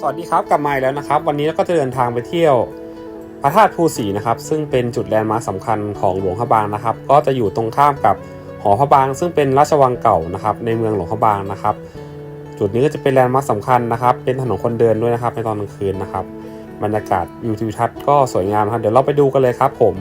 สวัสดีครับกลับมาอีกแล้วนะครับ วันนี้เราก็จะเดินทางไปเที่ยวพระธาตุภูสีนะครับ ซึ่งเป็นจุดแลนด์มาร์คสำคัญของหลวงพระบางนะครับ ก็จะอยู่ตรงข้ามกับหอพระบาง ซึ่งเป็นราชวังเก่านะครับ ในเมืองหลวงพระบางนะครับ จุดนี้ก็จะเป็นแลนด์มาร์คสำคัญนะครับ เป็นถนนคนเดินด้วยนะครับในตอนกลางคืนนะครับ บรรยากาศวิวทิวทัศน์ก็สวยงามครับเดี๋ยวเราไปดูกันเลยครับผม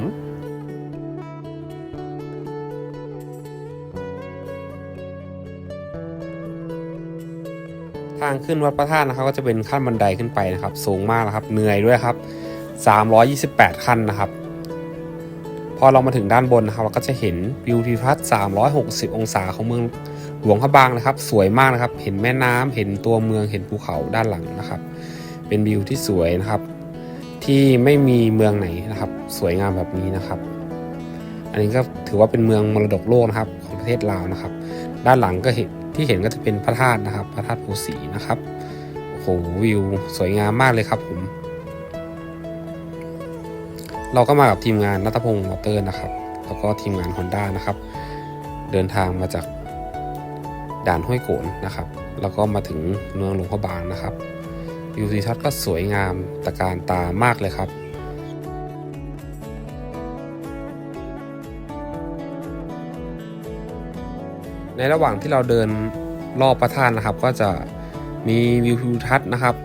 ทางขึ้นวัดพระธาตุนะครับก็จะเป็นขั้นบันไดขึ้นไปนะครับ สูงมากนะครับ เหนื่อยด้วยครับ 328 ขั้นนะครับ พอเรามาถึงด้านบนนะครับเราก็จะเห็นวิวทิวทัศน์360 องศาของเมืองหลวงพระบางนะครับ สวยมากนะครับ เห็นแม่น้ำเห็นตัวเมืองเห็นภูเขาด้านหลังนะครับ เป็นวิวที่สวยนะครับ ที่ไม่มีเมืองไหนนะครับ สวยงามแบบนี้นะครับ อันนี้ก็ถือว่าเป็นเมืองมรดกโลกนะครับ ของประเทศลาวนะครับ ด้านหลังก็เห็น ที่เห็นก็จะเป็นพระธาตุนะครับ พระธาตุภูสีนะครับโอ้โหวิวสวยงามมากเลยครับผม เราก็มากับทีมงานนัทพงศ์มอเตอร์นะครับ แล้วก็ทีมงาน Honda นะครับ เดินทางมาจากด่านห้วยโขนนะครับ แล้วก็มาถึงเมืองหลวงพระบางนะครับวิวทิวทัศน์ก็สวยงามตะการตามากเลยครับ ในระหว่างที่เราเดินรอบพระธาตุนะครับ ก็จะมีวิวทิวทัศน์นะครับ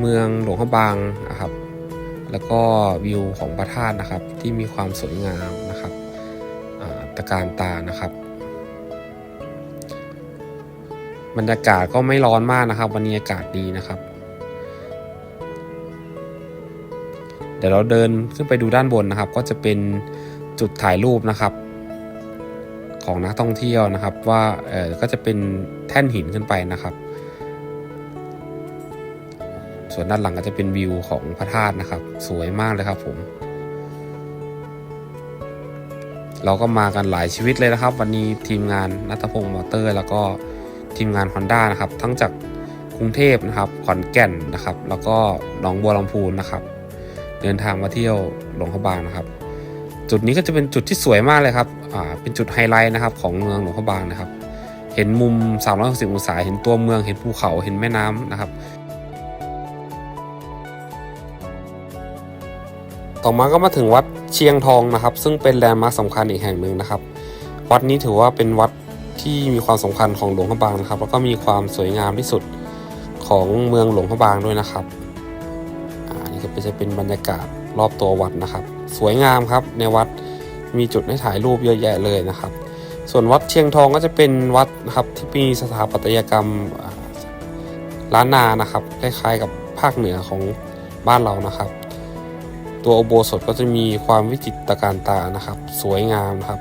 เมืองหลวงพระบางนะครับ แล้วก็วิวของพระธาตุนะครับ ที่มีความสวยงามนะครับอ่าตะการตานะครับ บรรยากาศก็ไม่ร้อนมากนะครับ วันนี้อากาศดีนะครับ เดี๋ยวเราเดินขึ้นไปดูด้านบนนะครับ ก็จะเป็นจุดถ่ายรูปนะครับ ของนักท่องเที่ยวนะครับ ว่าเออก็จะเป็นแท่นหินขึ้นไปนะครับ ส่วนด้านหลังก็จะเป็นวิวของพระธาตุนะครับ สวยมากเลยครับผม เราก็มากันหลายชีวิตเลยนะครับ วันนี้ทีมงานนัทพงศ์มอเตอร์ แล้วก็ทีมงาน Honda นะครับ ทั้งจากกรุงเทพนะครับขอนแก่นนะครับ แล้วก็หนองบัวลำพูนนะครับ เดินทางมาเที่ยวหลวงพระบางนะครับ จุดนี้ก็จะเป็นจุดที่สวยมากเลยครับอ่าเป็นจุดไฮไลท์นะครับของเมืองหลวงพระบางนะครับ เห็นมุม 360 องศา เห็นตัวเมือง เห็นภูเขา เห็นแม่น้ำนะครับ ต่อมาก็มาถึงวัดเชียงทองนะครับ ซึ่งเป็นแลนด์มาร์คสำคัญอีกแห่งหนึ่งนะครับ วัดนี้ถือว่าเป็นวัดที่มีความสำคัญของหลวงพระบางนะครับ แล้วก็มีความสวยงามที่สุดของเมืองหลวงพระบางด้วยนะครับ อ่านี่ก็จะเป็นบรรยากาศ รอบตัววัดนะครับ สวยงามครับในวัดมีจุดให้ถ่ายรูปเยอะแยะเลยนะครับ ส่วนวัดเชียงทองก็จะเป็นวัดนะครับที่มีสถาปัตยกรรมล้านนานะครับคล้ายๆกับภาคเหนือของบ้านเรานะครับ ตัวอุโบสถก็จะมีความวิจิตรการตานะครับ สวยงามนะครับ